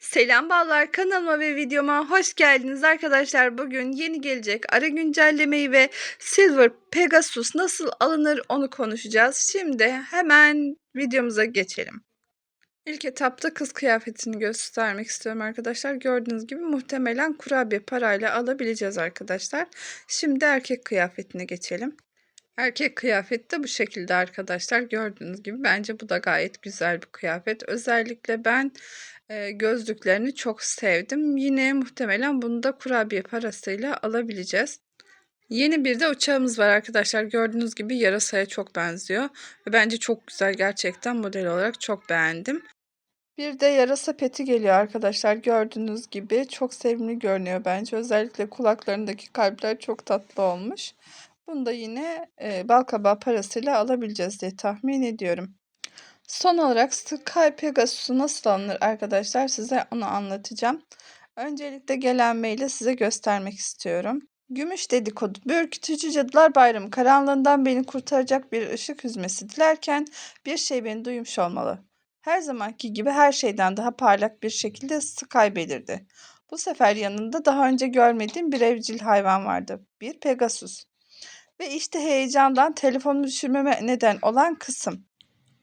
Selam ballar kanalıma ve videoma hoş geldiniz arkadaşlar. Bugün yeni gelecek ara güncellemeyi ve Silver Pegasus nasıl alınır onu konuşacağız. Şimdi hemen videomuza geçelim. İlk etapta kız kıyafetini göstermek istiyorum arkadaşlar. Gördüğünüz gibi muhtemelen kurabiye parayla alabileceğiz arkadaşlar. Şimdi erkek kıyafetine geçelim. Erkek kıyafeti de bu şekilde arkadaşlar. Gördüğünüz gibi bence bu da gayet güzel bir kıyafet. Özellikle ben e, gözlüklerini çok sevdim. Yine muhtemelen bunu da kurabiye parasıyla alabileceğiz. Yeni bir de uçağımız var arkadaşlar. Gördüğünüz gibi yarasaya çok benziyor. Ve bence çok güzel gerçekten model olarak çok beğendim. Bir de yarasa peti geliyor arkadaşlar. Gördüğünüz gibi çok sevimli görünüyor bence. Özellikle kulaklarındaki kalpler çok tatlı olmuş. Bunu da yine e, balkabağı parasıyla alabileceğiz diye tahmin ediyorum. Son olarak Sky Pegasus'u nasıl alınır arkadaşlar size onu anlatacağım. Öncelikle gelen maili size göstermek istiyorum. Gümüş dedikodu, bir ürkütücü cadılar bayramı karanlığından beni kurtaracak bir ışık hüzmesi dilerken bir şey beni duymuş olmalı. Her zamanki gibi her şeyden daha parlak bir şekilde Sky belirdi. Bu sefer yanında daha önce görmediğim bir evcil hayvan vardı. Bir Pegasus. Ve işte heyecandan telefonumu düşürmeme neden olan kısım.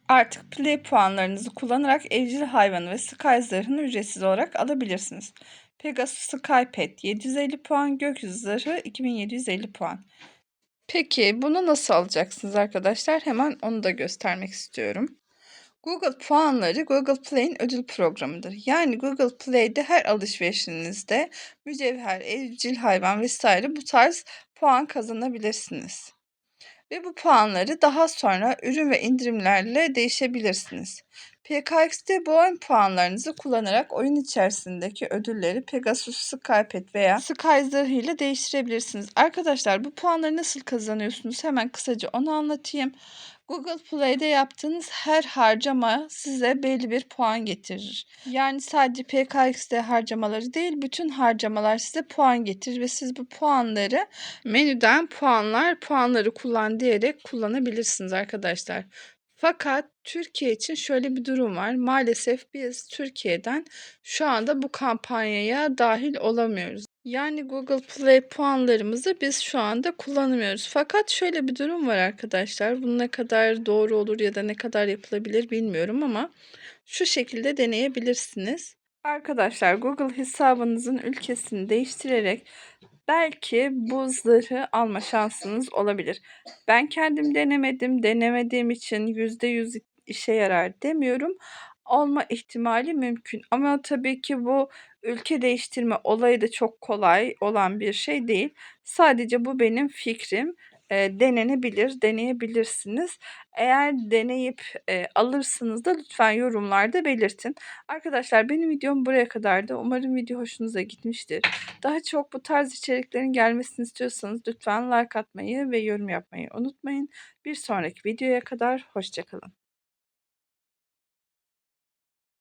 Artık Play puanlarınızı kullanarak evcil hayvanı ve Sky zırhını ücretsiz olarak alabilirsiniz. Pegasus Sky Pet 750 puan, gökyüzü zırhı 2750 puan. Peki bunu nasıl alacaksınız arkadaşlar? Hemen onu da göstermek istiyorum. Google puanları Google Play'in ödül programıdır. Yani Google Play'de her alışverişinizde mücevher, evcil hayvan vesaire bu tarz puan kazanabilirsiniz. Ve bu puanları daha sonra ürün ve indirimlerle değişebilirsiniz. PKX'de bu oyun puanlarınızı kullanarak oyun içerisindeki ödülleri Pegasus, Skypad veya Skyzer ile değiştirebilirsiniz. Arkadaşlar bu puanları nasıl kazanıyorsunuz? Hemen kısaca onu anlatayım. Google Play'de yaptığınız her harcama size belli bir puan getirir. Yani sadece PKX'de harcamaları değil, bütün harcamalar size puan getirir ve siz bu puanları menüden puanlar, puanları kullan diyerek kullanabilirsiniz arkadaşlar. Fakat Türkiye için şöyle bir durum var. Maalesef biz Türkiye'den şu anda bu kampanyaya dahil olamıyoruz. Yani Google Play puanlarımızı biz şu anda kullanamıyoruz. Fakat şöyle bir durum var arkadaşlar. Bu ne kadar doğru olur ya da ne kadar yapılabilir bilmiyorum ama şu şekilde deneyebilirsiniz. Arkadaşlar Google hesabınızın ülkesini değiştirerek belki bu zırhı alma şansınız olabilir. Ben kendim denemedim. Denemediğim için %100 işe yarar demiyorum. Olma ihtimali mümkün. Ama tabii ki bu ülke değiştirme olayı da çok kolay olan bir şey değil. Sadece bu benim fikrim. Eee, denenebilir, deneyebilirsiniz. Eğer deneyip, eee, alırsınız da lütfen yorumlarda belirtin. Arkadaşlar benim videom buraya kadardı. Umarım video hoşunuza gitmiştir. Daha çok bu tarz içeriklerin gelmesini istiyorsanız lütfen like atmayı ve yorum yapmayı unutmayın. Bir sonraki videoya kadar hoşça kalın.